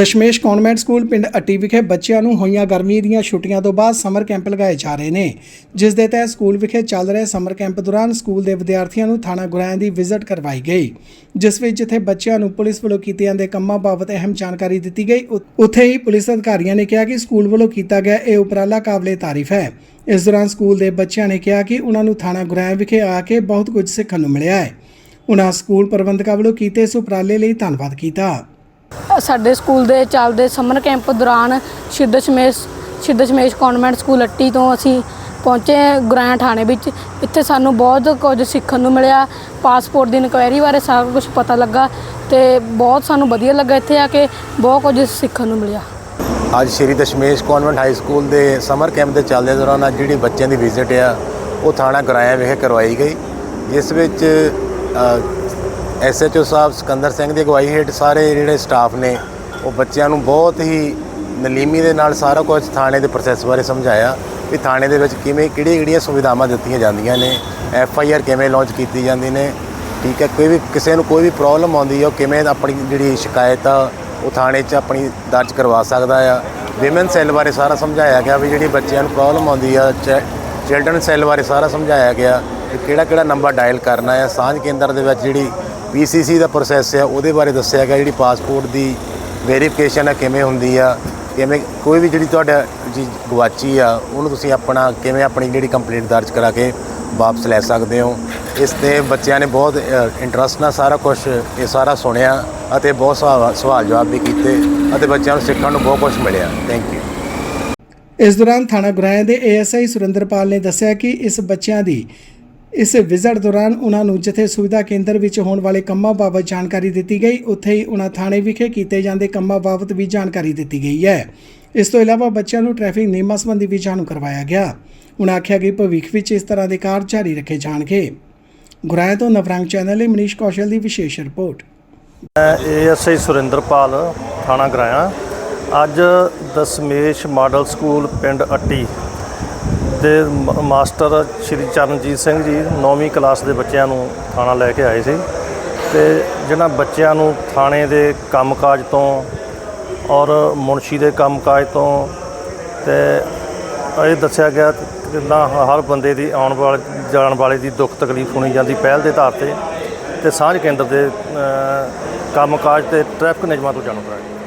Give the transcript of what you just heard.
Dashmesh convent school ਪਿੰਡ ਅੱਟੀ ਵਿਖੇ ਬੱਚਿਆਂ ਨੂੰ ਹੋਈਆਂ ਗਰਮੀ ਦੀਆਂ ਛੁੱਟੀਆਂ ਤੋਂ ਬਾਅਦ ਸਮਰ ਕੈਂਪ ਲਗਾਏ ਜਾ ਰਹੇ ਨੇ, ਜਿਸ ਦੇ ਤਹਿਤ ਸਕੂਲ ਵਿਖੇ ਚੱਲ ਰਹੇ ਸਮਰ ਕੈਂਪ ਦੌਰਾਨ ਸਕੂਲ ਦੇ ਵਿਦਿਆਰਥੀਆਂ ਨੂੰ ਥਾਣਾ ਗੁਰਾਇਆਂ ਦੀ ਵਿਜ਼ਿਟ ਕਰਵਾਈ ਗਈ, ਜਿਸ ਵਿੱਚ ਜਿੱਥੇ ਬੱਚਿਆਂ ਨੂੰ ਪੁਲਿਸ ਵੱਲੋਂ ਕੀਤੇ ਜਾਂਦੇ ਕੰਮਾਂ ਬਾਬਤ ਅਹਿਮ ਜਾਣਕਾਰੀ ਦਿੱਤੀ ਗਈ ਉੱਥੇ ਹੀ ਪੁਲਿਸ ਅਧਿਕਾਰੀਆਂ ਨੇ ਕਿਹਾ ਕਿ ਸਕੂਲ ਵੱਲੋਂ ਕੀਤਾ ਗਿਆ ਇਹ ਉਪਰਾਲਾ ਕਾਬਲੇ ਤਾਰੀਫ ਹੈ। ਇਸ ਦੌਰਾਨ ਸਕੂਲ ਦੇ ਬੱਚਿਆਂ ਨੇ ਕਿਹਾ ਕਿ ਉਹਨਾਂ ਨੂੰ ਥਾਣਾ ਗੁਰਾਇਆਂ ਵਿਖੇ ਆ ਕੇ ਬਹੁਤ ਕੁਝ ਸਿੱਖਣ ਨੂੰ ਮਿਲਿਆ ਹੈ। ਉਹਨਾਂ ਸਕੂਲ ਪ੍ਰਬੰਧਕਾਂ ਵੱਲੋਂ ਕੀਤੇ ਇਸ ਉਪਰਾਲੇ ਲਈ ਧੰਨਵਾਦ ਕੀਤਾ। ਸਾਡੇ ਸਕੂਲ ਦੇ ਚੱਲਦੇ ਸਮਰ ਕੈਂਪ ਦੌਰਾਨ ਸ਼ਿੱਦ ਸ਼ਮੇਸ਼ ਸ਼ਿੱਦ ਸ਼ਮੇਸ਼ ਕਨਵੈਂਟ ਸਕੂਲ ਅੱਟੀ ਤੋਂ ਅਸੀਂ ਪਹੁੰਚੇ ਗੁਰਾਇਆ ਥਾਣੇ ਵਿੱਚ। ਇੱਥੇ ਸਾਨੂੰ ਬਹੁਤ ਕੁਝ ਸਿੱਖਣ ਨੂੰ ਮਿਲਿਆ। ਪਾਸਪੋਰਟ ਦੀ ਇਨਕੁਆਇਰੀ ਬਾਰੇ ਸਾਰਾ ਕੁਝ ਪਤਾ ਲੱਗਾ ਤੇ ਬਹੁਤ ਸਾਨੂੰ ਵਧੀਆ ਲੱਗਾ ਇੱਥੇ ਆ ਕੇ, ਬਹੁਤ ਕੁਝ ਸਿੱਖਣ ਨੂੰ ਮਿਲਿਆ। ਅੱਜ Shri Dashmesh convent high school ਦੇ ਸਮਰ ਕੈਂਪ ਦੇ ਚੱਲਦੇ ਦੌਰਾਨ ਅੱਜ ਜਿਹੜੀ ਬੱਚਿਆਂ ਦੀ ਵਿਜ਼ਿਟ ਆ, ਉਹ ਥਾਣਾ ਗਰਾਇਆ ਵਿਖੇ ਕਰਵਾਈ ਗਈ। ਜਿਸ ਵਿੱਚ ਐਸਐਚਓ ਸਾਹਿਬ ਸਿਕੰਦਰ ਸਿੰਘ ਦੀ ਅਗਵਾਈ ਹੇਠ ਸਾਰੇ ਜਿਹੜੇ ਸਟਾਫ ਨੇ, ਉਹ ਬੱਚਿਆਂ ਨੂੰ ਬਹੁਤ ਹੀ ਨਲੀਮੀ ਦੇ ਨਾਲ ਸਾਰਾ ਕੁਝ ਥਾਣੇ ਦੇ ਪ੍ਰੋਸੈਸ ਬਾਰੇ ਸਮਝਾਇਆ ਵੀ ਥਾਣੇ ਦੇ ਵਿੱਚ ਕਿਵੇਂ, ਕਿਹੜੀਆਂ ਕਿਹੜੀਆਂ ਸੁਵਿਧਾਵਾਂ ਦਿੱਤੀਆਂ ਜਾਂਦੀਆਂ ਨੇ ਐਫ ਆਈ ਆਰ ਕਿਵੇਂ ਲਾਂਚ ਕੀਤੀ ਜਾਂਦੀ ਨੇ, ਠੀਕ ਹੈ, ਕੋਈ ਵੀ ਕਿਸੇ ਨੂੰ ਕੋਈ ਵੀ ਪ੍ਰੋਬਲਮ ਆਉਂਦੀ ਹੈ, ਉਹ ਕਿਵੇਂ ਆਪਣੀ ਜਿਹੜੀ ਸ਼ਿਕਾਇਤ ਆ, ਉਹ ਥਾਣੇ 'ਚ ਆਪਣੀ ਦਰਜ ਕਰਵਾ ਸਕਦਾ ਆ। ਵਿਮਨ ਸੈੱਲ ਬਾਰੇ ਸਾਰਾ ਸਮਝਾਇਆ ਗਿਆ ਵੀ ਜਿਹੜੀ ਬੱਚਿਆਂ ਨੂੰ ਪ੍ਰੋਬਲਮ ਆਉਂਦੀ ਆ ਚਿਲਡਰਨ ਸੈੱਲ ਬਾਰੇ ਸਾਰਾ ਸਮਝਾਇਆ ਗਿਆ ਕਿ ਕਿਹੜਾ ਕਿਹੜਾ ਨੰਬਰ ਡਾਇਲ ਕਰਨਾ ਆ। ਸਾਂਝ ਕੇਂਦਰ ਦੇ ਵਿੱਚ ਜਿਹੜੀ ਪੀਸੀਸੀ ਦਾ ਪ੍ਰੋਸੈਸ ਆ ਉਹਦੇ ਬਾਰੇ ਦੱਸਿਆ ਗਿਆ, ਜਿਹੜੀ ਪਾਸਪੋਰਟ ਦੀ ਵੈਰੀਫਿਕੇਸ਼ਨ ਆ, ਕਿਵੇਂ ਹੁੰਦੀ ਆ, ਕਿਵੇਂ ਕੋਈ ਵੀ ਜਿਹੜੀ ਤੁਹਾਡਾ ਜੀ ਗਵਾਚੀ ਆ, ਉਹਨੂੰ ਤੁਸੀਂ ਆਪਣਾ ਕਿਵੇਂ ਆਪਣੀ ਜਿਹੜੀ ਕੰਪਲੇਂਟ ਦਰਜ ਕਰਾ ਕੇ ਵਾਪਸ ਲੈ ਸਕਦੇ ਹੋ। ਇਸ ਤੇ ਬੱਚਿਆਂ ਨੇ ਬਹੁਤ ਇੰਟਰਸਟ ਨਾਲ ਸਾਰਾ ਕੁਝ ਇਹ ਸਾਰਾ ਸੁਣਿਆ ਅਤੇ ਬਹੁਤ ਸਵਾਲ ਸਵਾਲ ਜਵਾਬ ਵੀ ਕੀਤੇ ਅਤੇ ਬੱਚਿਆਂ ਨੂੰ ਸਿੱਖਣ ਨੂੰ ਬਹੁਤ ਕੁਝ ਮਿਲਿਆ। ਥੈਂਕ ਯੂ ਇਸ ਦੌਰਾਨ ਥਾਣਾ ਗੁਰਾਇਆ ਦੇ ਏਐਸਆਈ ਸੁਰਿੰਦਰਪਾਲ ਨੇ ਦੱਸਿਆ ਕਿ ਇਸ ਬੱਚਿਆਂ ਦੀ ਇਸ ਵਿਜ਼ਿਟ ਦੌਰਾਨ ਉਹਨਾਂ ਨੂੰ ਜਿੱਥੇ ਸੁਵਿਧਾ ਕੇਂਦਰ ਵਿੱਚ ਹੋਣ ਵਾਲੇ ਕੰਮਾਂ ਬਾਬਤ ਜਾਣਕਾਰੀ ਦਿੱਤੀ ਗਈ, ਉੱਥੇ ਹੀ ਉਹਨਾਂ ਥਾਣੇ ਵਿਖੇ ਕੀਤੇ ਜਾਂਦੇ ਕੰਮਾਂ ਬਾਬਤ ਵੀ ਜਾਣਕਾਰੀ ਦਿੱਤੀ ਗਈ ਹੈ। ਇਸ ਤੋਂ ਇਲਾਵਾ ਬੱਚਿਆਂ ਨੂੰ ਟ੍ਰੈਫਿਕ ਨਿਯਮਾਂ ਸੰਬੰਧੀ ਵੀ ਜਾਣੂ ਕਰਵਾਇਆ ਗਿਆ। ਉਹਨਾਂ ਆਖਿਆ ਕਿ ਭਵਿੱਖ ਵਿੱਚ ਇਸ ਤਰ੍ਹਾਂ ਦੇ ਕਾਰਜ ਜਾਰੀ ਰੱਖੇ ਜਾਣਗੇ। ਗੁਰਾਇਆ ਤੋਂ ਨਵਰੰਗ ਚੈਨਲ ਲਈ ਮਨੀਸ਼ ਕੌਸ਼ਲ ਦੀ ਵਿਸ਼ੇਸ਼ ਰਿਪੋਰਟ। ਮੈਂ ਏਐਸਆਈ ਸੁਰਿੰਦਰਪਾਲ, ਥਾਣਾ ਗਰਾਇਆ। ਅੱਜ ਦਸਮੇਸ਼ ਮਾਡਲ ਸਕੂਲ ਪਿੰਡ ਅੱਟੀ ਦੇ ਮਾਸਟਰ ਸ਼੍ਰੀ ਚਰਨਜੀਤ ਸਿੰਘ ਜੀ 9ਵੀਂ ਕਲਾਸ ਦੇ ਬੱਚਿਆਂ ਨੂੰ ਥਾਣਾ ਲੈ ਕੇ ਆਏ ਸੀ। ਤੇ ਜਿਹਨਾਂ ਬੱਚਿਆਂ ਨੂੰ ਥਾਣੇ ਦੇ ਕੰਮਕਾਜ ਤੋਂ ਔਰ ਮੁਨਸ਼ੀ ਦੇ ਕੰਮਕਾਜ ਤੋਂ ਤੇ ਇਹ ਦੱਸਿਆ ਗਿਆ ਕਿ ਹਰ ਬੰਦੇ ਦੀ ਆਉਣ ਵਾਲੇ, ਜਾਣ ਵਾਲੇ ਦੀ ਦੁੱਖ ਤਕਲੀਫ ਹੋਣੀ ਜਾਂਦੀ ਪਹਿਲ ਦੇ ਆਧਾਰ ਤੇ ਤੇ ਸਾਂਝ ਕੇਂਦਰ ਦੇ ਕੰਮਕਾਜ ਤੇ ਟ੍ਰੈਫਿਕ ਨਿਯਮਾਂ ਤੋਂ ਜਾਣੂ ਕਰਾਇਆ